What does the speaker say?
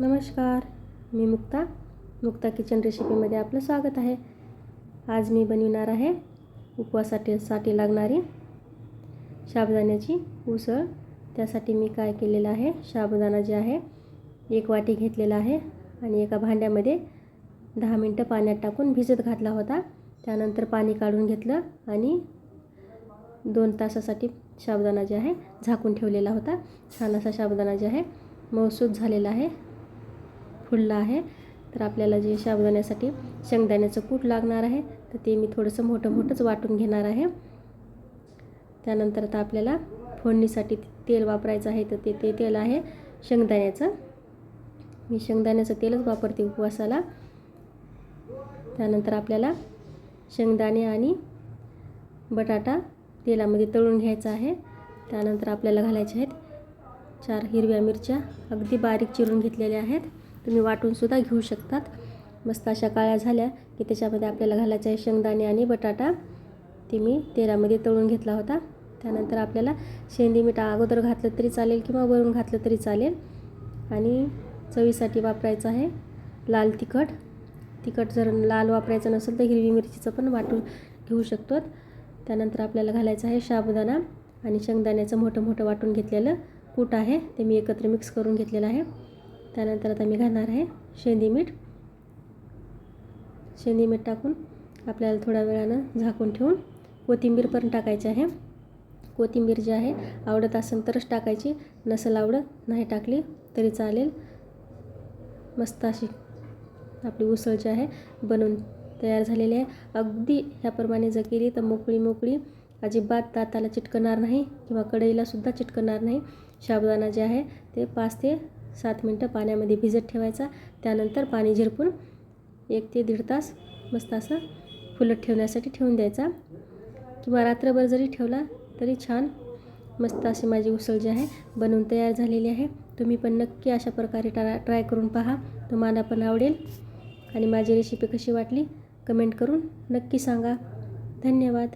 नमस्कार मी मुक्ता. मुक्ता किचन रेसिपीमध्ये आपलं स्वागत आहे. आज मी बनविणार आहे उपवासाठी साठी लागणारी साबुदाण्याची उसळ. त्यासाठी मी काय केलेलं आहे साबुदाणा जे आहे एक वाटी घेतलेला आहे आणि एका भांड्यामध्ये दहा मिनटं पाण्यात टाकून भिजत घातला होता. त्यानंतर पाणी काढून घेतलं आणि दोन तासासाठी साबुदाणा जे आहे झाकून ठेवलेला होता. छान असा साबुदाणा जे आहे मौसूद झालेला आहे. फुलला आहे. तर आपल्याला जे साबुदाण्यासाठी शेंगदाण्याचं कूट लागणार आहे तर ते मी थोडंसं मोठं मोठंच वाटून घेणार आहे. त्यानंतर आता आपल्याला फोडणीसाठी तेल वापरायचं आहे तर ते ते तेल आहे शेंगदाण्याचं. मी शेंगदाण्याचं तेलच वापरते उपवासाला. त्यानंतर आपल्याला शेंगदाणे आणि बटाटा तेलामध्ये तळून घ्यायचा आहे. त्यानंतर आपल्याला घालायचे आहेत चार हिरव्या मिरच्या अगदी बारीक चिरून घेतलेल्या आहेत. तुम्ही वाटूनसुद्धा घेऊ शकतात. मस्त अशा काळ्या झाल्या की त्याच्यामध्ये आपल्याला घालायचं आहे शेंगदाणे आणि बटाटा. ते मी तेलामध्ये तळून घेतला होता. त्यानंतर आपल्याला शेंदी मीठ अगोदर घातलं तरी चालेल किंवा वरून घातलं तरी चालेल. आणि चवीसाठी वापरायचं आहे लाल तिखट. तिखट जर लाल वापरायचं नसेल तर हिरवी मिरचीचं पण वाटून घेऊ शकतो त्यानंतर आपल्याला घालायचं आहे साबुदाणा आणि शेंगदाण्याचं मोठं मोठं वाटून घेतलेलं कूट आहे. ते मी एकत्र मिक्स करून घेतलेलं आहे. त्यानंतर आता मी घालणार आहे शेंदी मीठ. शेंदी मीठ टाकून आपल्याला थोड्या वेळानं झाकून ठेवून कोथिंबीर पण टाकायची आहे. कोथिंबीर जी आहे आवडत असेल तरच टाकायची नसेल आवडत नाही टाकली तरी चालेल. मस्त अशी आपली उसळ जी आहे बनवून तयार झालेली आहे. अगदी ह्याप्रमाणे जर केली तर मोकळी मोकळी अजिबात दाताला चिटकणार नाही किंवा कढईलासुद्धा चिटकणार नाही. साबुदाणा जे आहे ते पाच ते सात मिनटं पाण्यामध्ये भिजत ठेवायचा. त्यानंतर पाणी झिरपून एक ते दीड तास मस्त असं फुलत ठेवण्यासाठी ठेवून द्यायचा. किंवा रात्रभर जरी ठेवला तरी छान मस्त अशी माझी उसळ जी आहे बनवून तयार झालेली आहे. तुम्ही पण नक्की अशा प्रकारे ट्रा ट्राय करून पहा. तुम्हाला पण आवडेल. आणि माझी रेसिपी कशी वाटली? कमेंट करून नक्की सांगा. धन्यवाद.